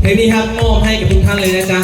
เพลงนี้ครับมอบให้กับทุกท่านเลยนะจ๊ะ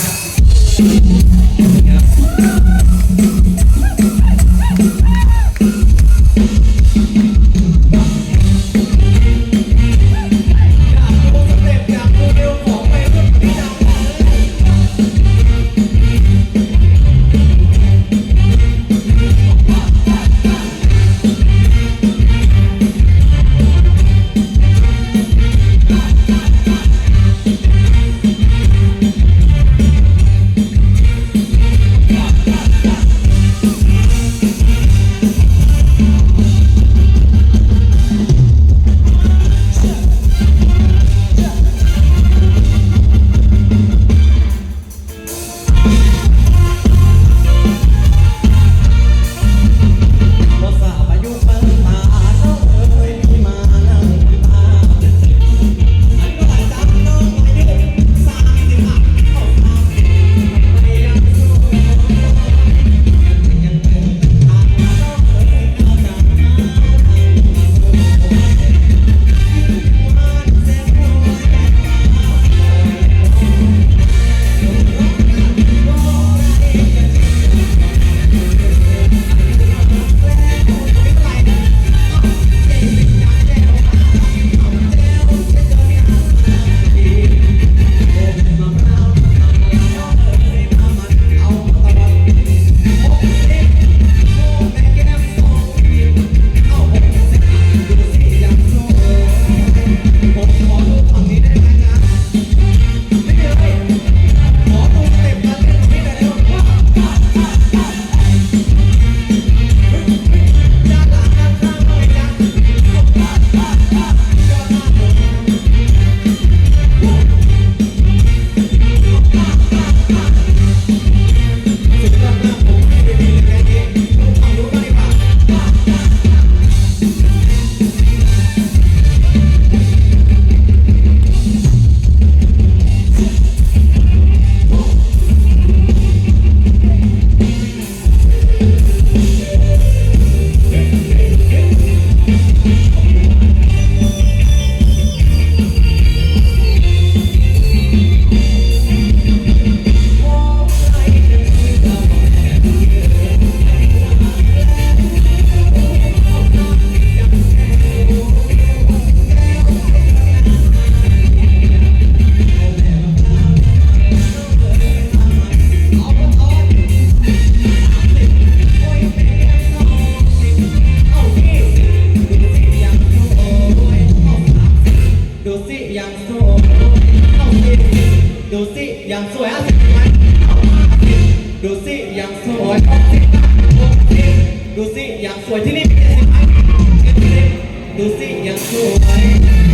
อย่างสวยอสิบไหดูสิอย่างสวยดูสิอย่างสวยที่นี่มีสิบไหมดูสิอย่างสวย